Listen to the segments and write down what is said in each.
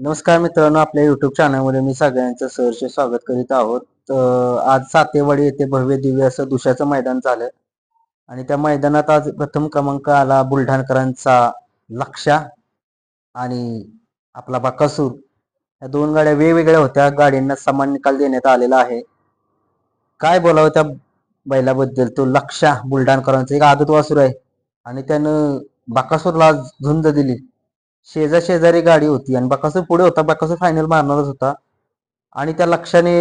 नमस्कार मित्रांनो आपल्या युट्यूब चॅनलमध्ये मी सगळ्यांचं सहर्ष स्वागत करीत आहोत. तर आज सातेवाडी येथे भव्य दिव्य असं दुशाचं मैदान झालं. आणि त्या मैदानात आज प्रथम क्रमांक आला बुलढाणकरांचा लक्षा आणि आपला बाकासूर. या दोन गाड्या वेगवेगळ्या होत्या. गाड्यांना समान निकाल देण्यात आलेला आहे. काय बोलावं त्या बैलाबद्दल? तो लक्षा बुलढाणकरांचा एक आदत वासूर आहे. आणि त्यानं बाकासूरला आज झुंज दिली. शेजा शेजारी गाडी होती. आणि बकासूर पुढे होता बकासूर फायनल मारणारच होता. आणि त्या लक्षाने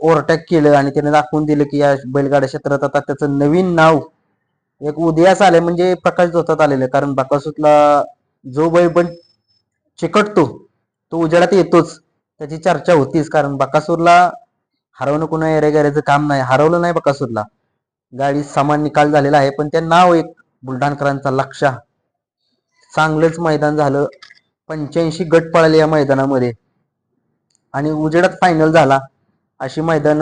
ओव्हरटॅक केलं आणि त्याने दाखवून दिलं की या बैलगाड्या क्षेत्रात आता त्याचं नवीन नाव एक उदयास आले म्हणजे प्रकाश जोतात आलेलं. आहे कारण बकासूरला जो बैल पण चिकटतो तो उजेडात येतोच. त्याची चर्चा होतीच. कारण बकासूरला हरवणं कुणा एरेगऱ्याचं काम नाही. हरवलं नाही बकासूरला. गाडी समान निकाल झालेला आहे. पण त्या नाव एक बुलढाणकरांचा लक्षा चांगलंच मैदान झालं. पंच्याऐंशी गट पळाले या मैदानामध्ये. आणि उजेडात फायनल झाला. अशी मैदान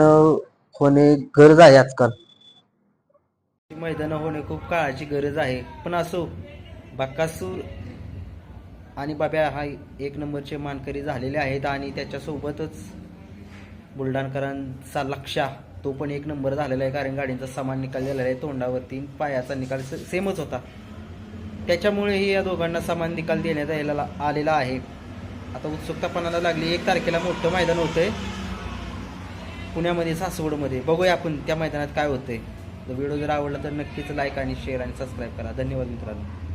होणे गरज आहे आजकाल. मैदान होणे खूप काळाची गरज आहे. पण असो बक्कासूर आणि बाब्या हा एक नंबरचे मानकरी झालेले आहेत आणि त्याच्यासोबतच बुलढाणकरांचा लक्षा तो पण एक नंबर झालेला आहे. कारण गाडींचा सामान निकाल झालेला आहे. तोंडावरती पायाचा निकाल से- सेमच होता. त्याच्यामुळेही या दोघांना समान निकाल देण्यात यायला आलेला आहे. आता उत्सुकतापणाला लागली. एक तारखेला मोठं मैदान होतंय. पुण्यामध्ये सासवडमध्ये. बघूया आपण त्या मैदानात काय होतंय. व्हिडिओ जर आवडला तर नक्कीच लाईक आणि शेअर आणि सबस्क्राईब करा. धन्यवाद मित्रांनो.